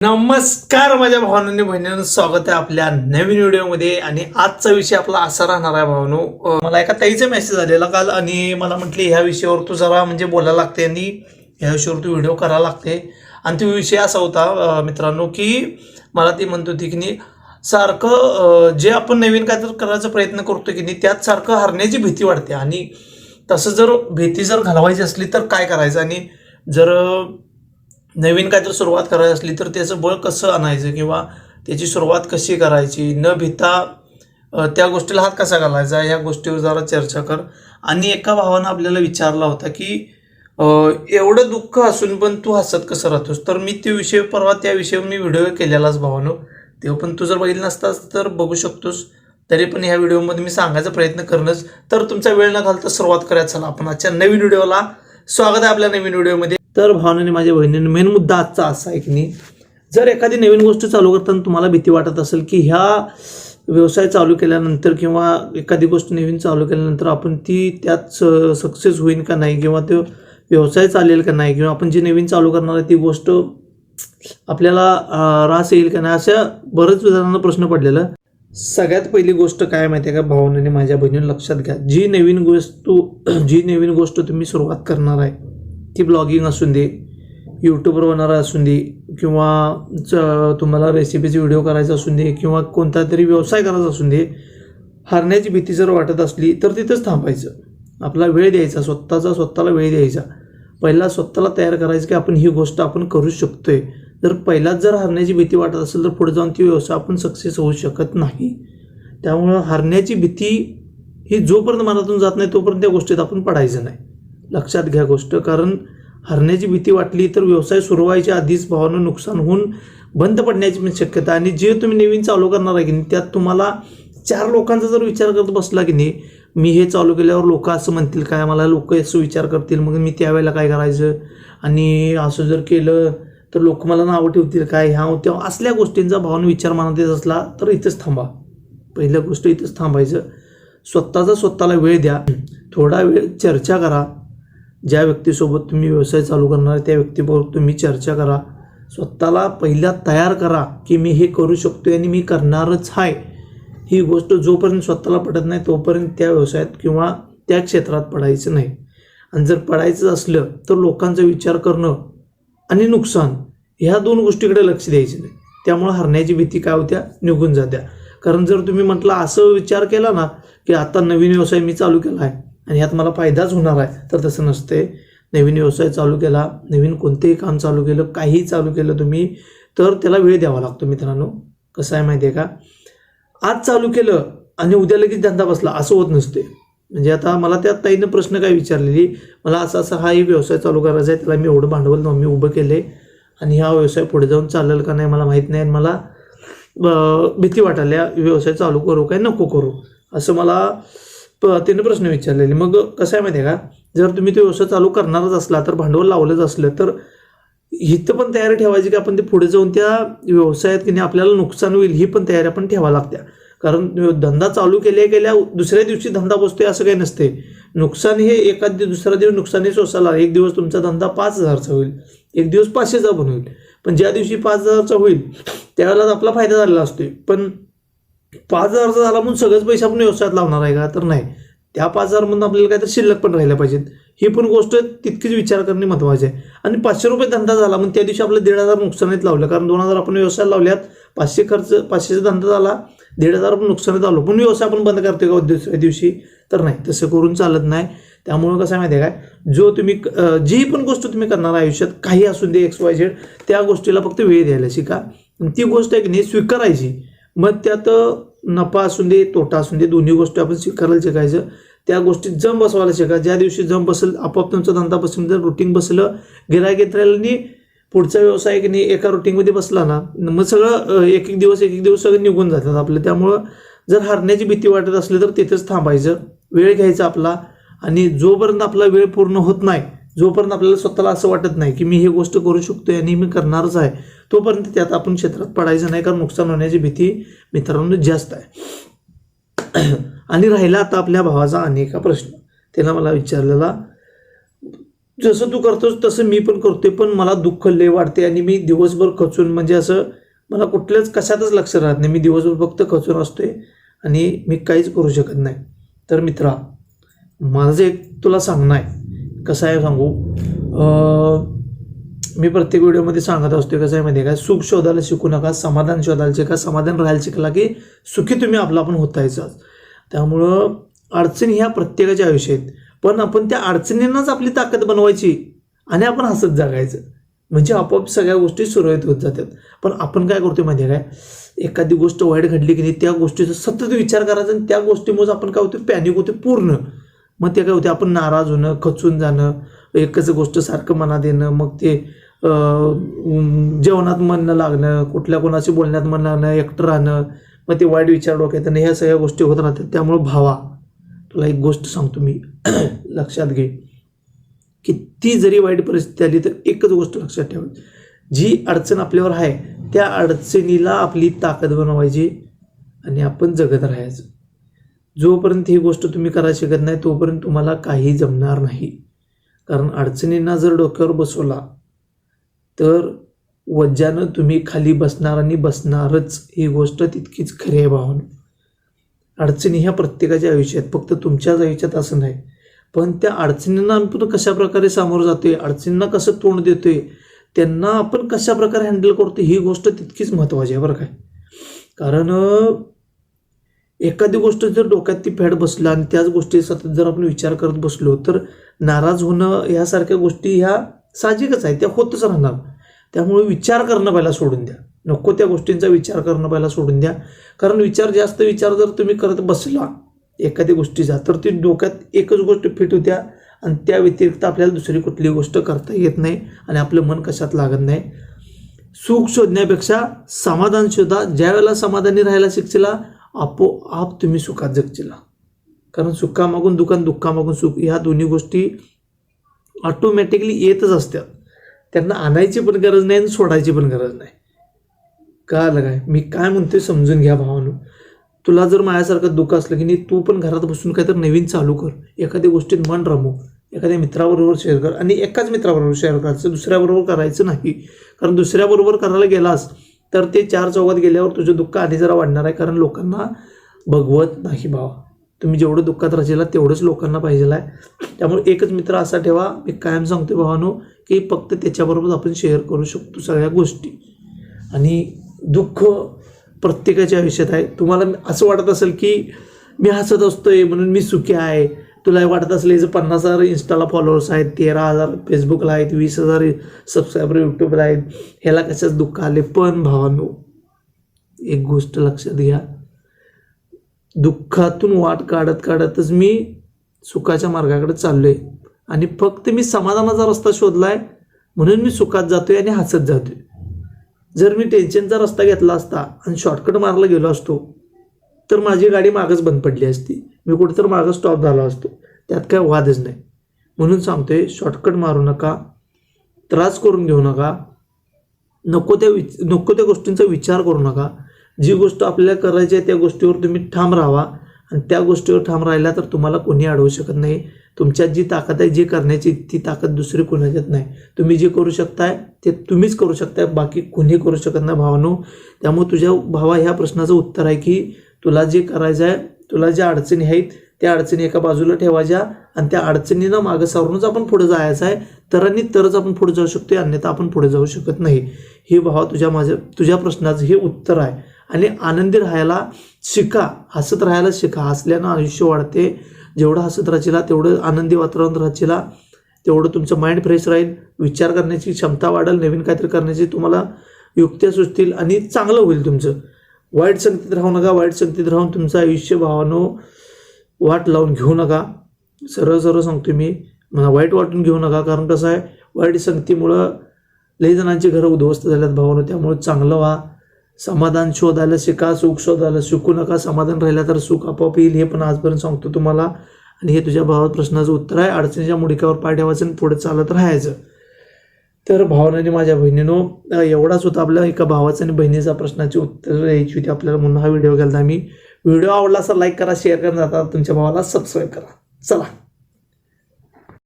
नमस्कार माझ्या भावनांनी बहिणींनो. स्वागत आहे आपल्या नवीन व्हिडिओमध्ये. आणि आजचा विषय आपला असा राहणार आहे भावनो मला एका ताईचा मेसेज आलेला काल आणि मला म्हटले ह्या विषयावर तू जरा म्हणजे बोलायला लागते आणि ह्या विषयावर तू व्हिडिओ करायला लागते. आणि तो विषय असा होता मित्रांनो की मला ती म्हणत होती की नाही सारखं जे आपण नवीन काय तर करायचा प्रयत्न करतो की नाही त्यात सारखं हरण्याची भीती वाटते आणि तसं जर भीती जर घालवायची असली तर काय करायचं? आणि जर नवीन काय सुरुवात करायची असली तर त्याचं बळ कसं आणायचं किंवा त्याची सुरुवात कशी करायची न भिता त्या गोष्टीला हात कसा घालायचा या गोष्टीवर जरा चर्चा कर. आणि एका भावानं आपल्याला विचारला होता की एवढं दुःख असून पण तू हसत कसं राहतोस? तर मी ते विषय परवा त्या विषयावर मी व्हिडिओ केलेलाच भावानो. तेव्हा पण तू जर बघितलं नसतास तर बघू शकतोस. तरी पण ह्या व्हिडिओमध्ये मी सांगायचा प्रयत्न करणंच. तर तुमचा वेळ न घालता सुरुवात करायचा चला आपण आजच्या नवीन व्हिडिओला स्वागत आहे आपल्या नवीन व्हिडिओमध्ये. तर भावनेने माझ्या बहिणीने मेन मुद्दा आजचा असा आहे की नाही जर एखादी नवीन गोष्ट चालू करताना तुम्हाला भीती वाटत असेल की ह्या व्यवसाय चालू केल्यानंतर किंवा एखादी गोष्ट नवीन चालू केल्यानंतर आपण ती त्यात सक्सेस होईल का नाही किंवा तो व्यवसाय चालेल का नाही किंवा आपण जी नवीन चालू करणार आहे ती गोष्ट आपल्याला रास येईल का नाही अशा बरेच जणांना प्रश्न पडलेला. सगळ्यात पहिली गोष्ट काय माहिती आहे का? भावनेने माझ्या बहिणीने लक्षात घ्या. जी नवीन गोष्ट जी नवीन गोष्ट तुम्ही सुरुवात करणार आहे ती ब्लॉगिंग असून दे यूट्यूबवर बनणारा असून दे किंवा च- तुम्हाला रेसिपीचे व्हिडिओ करायचा असून दे किंवा कोणता तरी व्यवसाय करायचा असून दे हारण्याची भीती जर वाटत असली तर तिथंच थांबायचं. आपला वेळ द्यायचा स्वतःचा स्वतःला वेळ द्यायचा. पहिला स्वतःला तयार करायचं की आपण ही गोष्ट आपण करू शकतोय. जर पहिलाच जर हारण्याची भीती वाटत असेल तर पुढे जाऊन ती व्यवसाय आपण सक्सेस होऊ शकत नाही. त्यामुळं हारण्याची भीती ही जोपर्यंत मनातून जात नाही तोपर्यंत त्या गोष्टीत आपण पडायचं नाही. लक्षात घ्या गोष्ट कारण हरण्याची भीती वाटली तर व्यवसाय सुरू व्हायच्या आधीच भावानं नुकसान होऊन बंद पडण्याची पण शक्यता आणि जे तुम्ही नवीन चालू करणार आहे की नाही त्यात तुम्हाला चार लोकांचा जर विचार करत बसला की नाही मी हे चालू केल्यावर लोक असं म्हणतील काय मला लोक असं विचार करतील मग मी त्यावेळेला काय करायचं? आणि असं जर केलं तर लोक मला नावं ठेवतील काय? ह्या होत्या. असल्या गोष्टींचा भावानं विचार मनात येत असला तर इथंच थांबा. पहिल्या गोष्ट इथंच थांबायचं. स्वतःचा स्वतःला वेळ द्या. थोडा वेळ चर्चा करा. ज्या व्यक्तीसोबत तुम्ही व्यवसाय चालू करणार आहे त्या व्यक्तीबरोबर तुम्ही चर्चा करा. स्वतःला पहिल्या तयार करा की मी हे करू शकतो आणि मी करणारच आहे. ही गोष्ट जोपर्यंत स्वतःला पटत नाही तोपर्यंत त्या व्यवसायात किंवा त्या क्षेत्रात पडायचं नाही. आणि जर पडायचं असलं तर लोकांचा विचार करणं आणि नुकसान ह्या दोन गोष्टीकडे लक्ष द्यायचे नाही. त्यामुळे हरण्याची भीती काय होत्या? निघून जात्या. कारण जर तुम्ही म्हटलं असं विचार केला ना की आता नवीन व्यवसाय मी चालू केला आहे आणि ह्यात मला फायदाच होणार आहे. तर तसं नसते. नवीन व्यवसाय चालू केला नवीन कोणतेही काम चालू केलं काहीही चालू केलं तुम्ही तर त्याला वेळ द्यावा लागतो मित्रांनो. कसं आहे माहिती आहे का? आज चालू केलं आणि उद्या लगेच धंदा बसला असं होत नसते. म्हणजे आता मला त्या ताईनं प्रश्न काय विचारलेली? मला असं असं हा व्यवसाय चालू करायचा आहे त्याला मी एवढं भांडवल मी उभं केले आणि हा व्यवसाय पुढे जाऊन चालेल का नाही मला माहीत नाही आणि मला भीती वाटायला व्यवसाय चालू करू काय नको करू? असं मला प तिने प्रश्न विचारलेले मग कसं आहे माहिती आहे का? जर तुम्ही तो व्यवसाय चालू करणारच असला तर भांडवल लावलंच असलं तर इथं पण तयारी ठेवायची की आपण ते पुढे जाऊन त्या व्यवसायात की नाही आपल्याला नुकसान होईल ही पण तयारी आपण ठेवा लागत्या. कारण धंदा चालू केल्या गेल्या दुसऱ्या दिवशी धंदा बसतोय असं काही नसते नुकसान हे एखाद दिवस दुसरा दिवस नुकसानी सोसायला एक दिवस तुमचा धंदा पाच हजारचा होईल एक दिवस पाचशेचा पण होईल. पण ज्या दिवशी पाच हजारचा होईल त्यावेळेला आपला फायदा झालेला असतोय. पण पाच हजारचा झाला म्हणून सगळेच पैसे आपण व्यवसायात लावणार आहे का? तर नाही. त्या पाच हजारमधून आपल्याला काहीतरी शिल्लक पण राहिल्या पाहिजेत. ही पण गोष्ट तितकीच विचार करणे महत्त्वाचे आहे. आणि पाचशे रुपये धंदा झाला मग त्या दिवशी आपलं दीड हजार नुकसानीत लावलं. कारण दोन हजार आपण व्यवसाय लावल्यात पाचशे खर्च पाचशेचा धंदा झाला दीड हजार आपण नुकसानीत आलो पण व्यवसाय आपण बंद करतोय का हो दुसऱ्या दिवशी? तर नाही. तसं करून चालत नाही. त्यामुळं कसं आहे माहिती आहे काय जो तुम्ही जी पण गोष्ट तुम्ही करणार आयुष्यात काही असून दे एक्स वाय झेड त्या गोष्टीला फक्त वेळ द्यायला शिका. ती गोष्ट एक नाही स्वीकारायची. मग त्यात नफा असून दे तोटा असून दे दोन्ही गोष्टी आपण स्वीकारायला शिकायचं. त्या गोष्टीत जम बसवायला शिका. ज्या दिवशी जम बसेल आपोआप तुमचा धंदा बसून जर रुटीन बसलं गिरायक येत राहिलं आणि पुढचा व्यवसाय की नाही एका रुटीनमध्ये बसला ना मग सगळं एक एक दिवस एक एक दिवस सगळं निघून जातात आपलं. त्यामुळं जर हरण्याची भीती वाटत असली तर तिथेच थांबायचं. वेळ घ्यायचा आपला. आणि जोपर्यंत आपला वेळ पूर्ण होत नाही जोपर्यंत आपल्याला स्वतःला असं वाटत नाही की मी ही गोष्ट करू शकतो आणि मी करणारच आहे तोपर्यंत त्यात आपण क्षेत्रात पडायचं नाही कारण नुकसान होण्याची भीती मित्रांनो जास्त आहे. आणि राहिला आता आपल्या भावाचा अनेका प्रश्न. त्याला मला विचारलेला जसं तू करतोस तसं मी पण करतोय पण मला दुःख लय वाटते आणि मी दिवसभर खचून म्हणजे असं मला कुठल्याच कशातच लक्ष राहत नाही. मी दिवसभर फक्त खचून असतोय आणि मी काहीच करू शकत नाही. तर मित्रा माझं एक तुला सांगणं आहे. कसं आहे सांगू? मी प्रत्येक व्हिडिओमध्ये सांगत असतो कसं आहे माहिती आहे का? सुख शोधायला शिकू नका समाधान शोधायला शिका समाधान राहायला शिकला की सुखी तुम्ही आपला पण होतायचं त्यामुळं अडचणी ह्या प्रत्येकाच्या आयुष्यात पण आपण त्या अडचणींनाच आपली ताकद बनवायची आणि आपण हसत जगायचं. म्हणजे आपोआप सगळ्या गोष्टी सुरळीत होत जातात. पण आपण काय करतो माहिती आहे काय? एखादी गोष्ट वाईट घडली की नाही त्या गोष्टीचा सतत विचार करायचा आणि त्या गोष्टीमुळे आपण काय होतो पॅनिक होतो पूर्ण. मग ते काय होते आपण नाराज होणं खचून जाणं एकच गोष्ट सारखं मनात येणं मग ते जेवणात मन न लागणं कुठल्या कोणाशी बोलण्यात मन लागणं एकटं राहणं मग ते वाईट विचार डोक्यात येणं ह्या सगळ्या गोष्टी होत राहतात. त्यामुळं भावा. तुला एक गोष्ट सांगतो मी. लक्षात घे. किती जरी वाईट परिस्थिती आली तर एकच गोष्ट लक्षात ठेव. जी अडचण आपल्यावर आहे त्या अडचणीला आपली ताकद बनवायची आणि आपण जगत राहायचं. जोपर्यंत ही गोष्ट तुम्ही करायला शकत नाही तोपर्यंत तुम्हाला काही जमणार नाही. कारण अडचणींना जर डोक्यावर बसवला तर वज्जानं तुम्ही खाली बसणार आणि बसणारच ही गोष्ट तितकीच खरी आहे भावानं. अडचणी ह्या प्रत्येकाच्या आयुष्यात फक्त तुमच्याच आयुष्यात असं नाही. पण त्या अडचणींना आपण कशाप्रकारे सामोरं सामोरं जातोय अडचणींना कसं तोंड देतोय त्यांना आपण कशा प्रकारे हँडल करतो ही गोष्ट तितकीच महत्त्वाची आहे बरं काय कारण एखादी गोष्ट जर डोक्यात ती फॅड बसला आणि त्याच गोष्टी सतत जर आपण विचार करत बसलो तर नाराज होणं ह्यासारख्या गोष्टी ह्या साहजिकच आहे त्या होतच राहणार. त्यामुळे विचार करणं पहिला सोडून द्या. नको त्या गोष्टींचा विचार करणं पहिला सोडून द्या. कारण विचार जास्त विचार जर तुम्ही करत बसला एखाद्या गोष्टीचा तर ती डोक्यात एकच गोष्ट फिट होत्या आणि त्या व्यतिरिक्त आपल्याला दुसरी कुठली गोष्ट करता येत नाही आणि आपलं मन कशात लागत नाही. सुख शोधण्यापेक्षा समाधान शोधा. ज्या वेळेला समाधानी राहायला शिकचिला आपोआप तुम्ही सुखात जगचिला कारण सुखामागून दुःखात दुःखामागून सुख ह्या दोन्ही गोष्टी ऑटोमॅटिकली येतच असतात त्यांना आणायची पण गरज नाही आणि सोडायची पण गरज नाही. का आलं काय मी काय म्हणतोय समजून घ्या भावानं. तुला जर माझ्यासारखं दुःख असलं की नाही तू पण घरात बसून काहीतरी नवीन चालू कर. एखाद्या गोष्टीत मन रमव एखाद्या मित्राबरोबर शेअर कर. आणि एकाच मित्राबरोबर शेअर करायचं दुसऱ्याबरोबर करायचं नाही. कारण दुसऱ्याबरोबर करायला गेलास तर ते चार चौकात गेल्यावर तुझं दुःख आधी जरा वाढणार आहे कारण लोकांना भगवत नाही भावा. तुम्ही जेवढं दुःखात रचेला तेवढंच लोकांना पाहिजे आहे. त्यामुळे एकच मित्र असा ठेवा मी कायम सांगतो भावानो की फक्त त्याच्याबरोबर आपण शेअर करू शकतो सगळ्या गोष्टी. आणि दुःख प्रत्येकाच्या आयुष्यात आहे. तुम्हाला असं वाटत असेल की मी हसत असतोय म्हणून मी सुखी आहे. तुला वाटत असले याचं पन्नास हजार इंस्टाला फॉलोअर्स आहेत तेरा हजार फेसबुकला आहेत वीस हजार सबस्क्रायबर यूट्यूबला आहेत ह्याला कशाच दुःख आले? पण भावानो एक गोष्ट लक्षात घ्या. दुःखातून वाट काढत काढतच मी सुखाच्या मार्गाकडे आहे आणि फक्त मी समाधानाचा रस्ता शोधला आहे म्हणून मी सुखात जातोय आणि हसत जातोय. जर मी टेन्शनचा रस्ता घेतला असता आणि शॉर्टकट मारला गेलो असतो तर माझी गाडी मागच बंद पडली असती. मी कुठेतरी मागं स्टॉप झालो असतो. त्यात काय वादच नाही. म्हणून सांगतोय शॉर्टकट मारू नका. त्रास करून घेऊ नका. नको त्या विच नको त्या गोष्टींचा विचार करू नका. जी गोष्ट आपल्याला करायची आहे त्या गोष्टीवर तुम्ही ठाम राहा. आणि त्या गोष्टीवर ठाम राहिला तर तुम्हाला कोणी अडवू शकत नाही. तुमच्यात जी ताकद आहे जी करण्याची ती ताकद दुसरी कोणाच्यात नाही. तुम्ही जे करू शकताय ते तुम्हीच करू शकताय. बाकी कोणी करू शकत नाही भावानो. त्यामुळे तुझ्या भावा ह्या प्रश्नाचं उत्तर आहे की तुला जे करायचं आहे तुला ज्या अडचणी आहेत त्या अडचणी एका बाजूला ठेवायच्या आणि त्या अडचणींना मागं सारूनच आपण पुढे जायचं आहे. तर आणि तरच आपण पुढे जाऊ शकतो अन्यथा आपण पुढे जाऊ शकत नाही. हे भावा तुझ्या माझ्या तुझ्या प्रश्नाचं हे उत्तर आहे. आणि आनंदी राहायला शिका हसत राहायला शिका. हसल्यानं आयुष्य वाढते. जेवढं हसत राहशीला तेवढं आनंदी वातावरण राहशीला. तेवढं तुमचं माइंड फ्रेश राहील. विचार करण्याची क्षमता वाढेल. नवीन काहीतरी करण्याची तुम्हाला युक्त्या सुचतील आणि चांगलं होईल तुमचं. वाईट संगतीत राहू नका वाईट संगतीत राहून तुमचं आयुष्य भावानो वाट लावून घेऊ नका. सरळ सरळ सांगतो मी मला वाईट वाटून घेऊ नका. कारण कसं आहे वाईट संगतीमुळं लई जणांची घरं उद्ध्वस्त झाल्यात भावानं. त्यामुळे चांगलं व्हा. समाधान शोधायला शिका सुख शोधायला शिकू नका. समाधान राहिलं तर सुख आपोआप येईल हे पण आजपर्यंत सांगतो तुम्हाला. आणि हे तुझ्या भावात प्रश्नाचं उत्तर आहे. अडचणीच्या मुडक्यावर पाय ठेवायचं आणि पुढे चालत राहायचं. तर भावनाने माझ्या बहिणीनो एवढाच होता आपल्या एका भावाचा आणि बहिणीचा प्रश्नाची उत्तर द्यायची होती. आपल्याला म्हणून हा व्हिडिओ घालता मी व्हिडिओ आवडला असा लाईक करा शेअर करा. जाता तुमच्या भावाला सबस्क्राईब करा. चला.